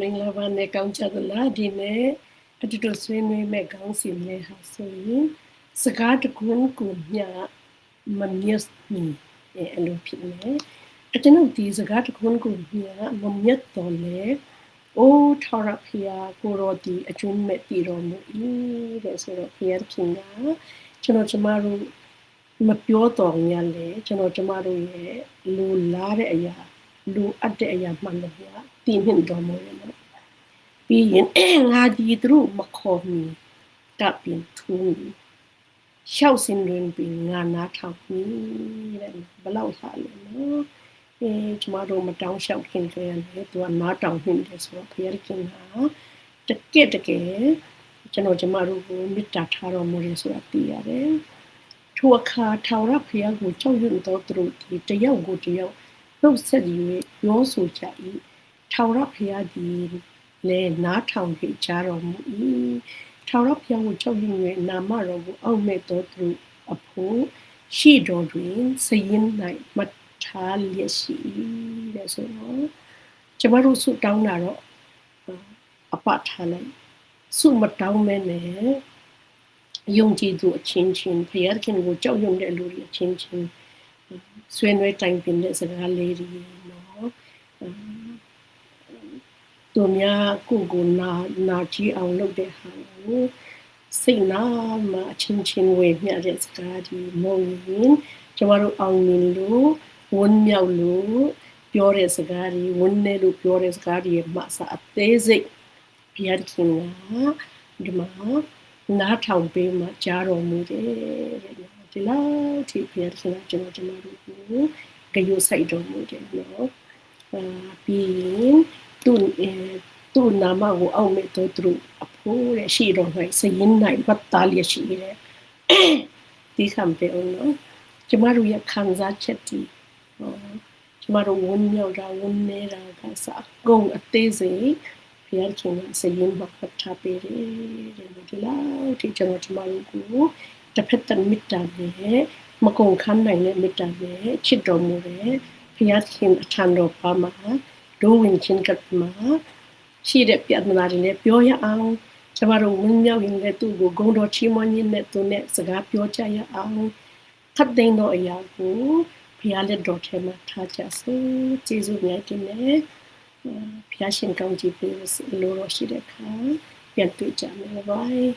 မင်္ဂလာပါနဲ့ကောင်းချသလားဒီနေ့အတူတူဆွေးနွေးမဲ့ခေါင်းစဉ်လေးဟာဆိုရင်စကားတခုကိုမျှမမြတ်မီအဲ့လိုဖြစ်နေအကျွန်ုပ်ဒီစကားတခုကိုမျှမမြတ်တော်လေအိုးထောရဖျာကိုရောဒီအကျွမ်းမဲ့တည်တော်မူ၏တဲ့ဆိုတော့ဖျားခင်ကကျွန်တော်ကျမတို့မပြောတော်ညာလေကျွန်တော်ကျမတို့ရဲ့လူလားတဲ့အရာ လူအပ်တဲ့အရာမှန်တယ်ဗျာတည်မြင့်တော်မူရဲ့နော်ပြီးရင်ငါဒီသူတို့မခေါ်မီကပ်ပင်ထူးရှောက်စင်တွင်ပြီးငါနားထောင်ပြီတဲ့ဘလောက်စားလဲနော်အဲကျမတို့မတောင်းလျှောက်ခင်ကြရတယ်သူကနားတောင်နေတယ်ဆိုတော့ဖခင်ခင်ဟာတကယ်တကယ်ကျွန်တော်ကျမတို့ကိုမေတ္တာထားတော်မူတယ်ဆိုတာသိရတယ်ထိုအခါထာဝရဘုရားကိုကြောက်ရွံ့သောသူတို့ဒီတယောက်ကိုတယောက် နှုတ်ဆက်၍ပြောဆိုကြ၏ထာဝရဘုရားဒီလည်းနားထောင်ကြကြတော်မူ၏ထာဝရဘုရားကိုကြောက်ရွံ့၍နာမတော်ကိုအောက်မဲ့သောသူအဖို့ရှိတော်တွင်စရင်၌မထားလျက်ရှိတဲ့ဆိုတော့ကျမတို့ဆုတောင်းတာတော့အပထားလိုက်ဆုမတောင်းမဲနဲ့ယုံကြည်သူအချင်းချင်းဘုရားခင်ကိုကြောက်ရွံ့တဲ့လူတွေအချင်းချင်း ဆွေးနွေးတိုင်ပင်တဲ့စကားလေးတွေနော်သူများကိုကိုနာနာကြည့်အောင်လုပ်တဲ့ဟာကိုစိတ်နာမှာအချင်းချင်းဝေမျှတဲ့စကားဒီမဟုတ်ရင်ကျမတို့အောင်မြင်လို့ဝန်းမြောက်လို့ပြောတဲ့စကားတွေဝန်းနေလို့ပြောတဲ့စကားတွေမှစအသေးစိတ်ဘုရားခင်ကဒီမှာ နားထောင်ပေးမှကြားတော်မူတယ်တဲ့ဒီလောက်ထိဘုရားခင်ကကျွန်တော်ကျွန်တော်တို့ကိုကြိုးစိုက်တော်မူတယ်နော်အာပြီးရင်သူသူနာမကိုအောင်မဲ့တော့သူအဖိုးတဲ့ရှိတော်၌စရင်၌ပတ်သားလျက်ရှိတယ်ဒီခံပေအောင်နော်ကျမတို့ရဲ့ခံစားချက်ဒီကျမတို့ဝန်မြောက်တာဝန်နေတာကစားကုန်အသေးစိတ် ဘုရားခင်ကစရင်မှာပတ်ထားပေးတယ်တဲ့ဒီလောက်ထိကျွန်တော်ကျမတို့ကိုတစ်ဖက်တည်းမေတ္တာနဲ့မကုန်ခမ်းနိုင်တဲ့မေတ္တာနဲ့ချစ်တော်မူတယ်ဘုရားခင်အထံတော်ပါမှာဒိုးဝင်ချင်းကပ်မှာရှိတဲ့ပြဿနာတွေလည်းပြောရအောင်ကျမတို့ဝင်းမြောက်ရင်လည်းသူ့ကိုဂုံတော်ချီးမွမ်းခြင်းနဲ့သူနဲ့စကားပြောကြရအောင်ခတ်သိမ်းသောအရာကိုဘုရားလက်တော်ထဲမှာထားကြစေကျေးဇူးများတင်တယ် ဘုရားရှင်ကောင်းကြီးပေးလို့လို့ရှိတဲ့အခါပြန်တွေ့ကြမယ်ဘိုင်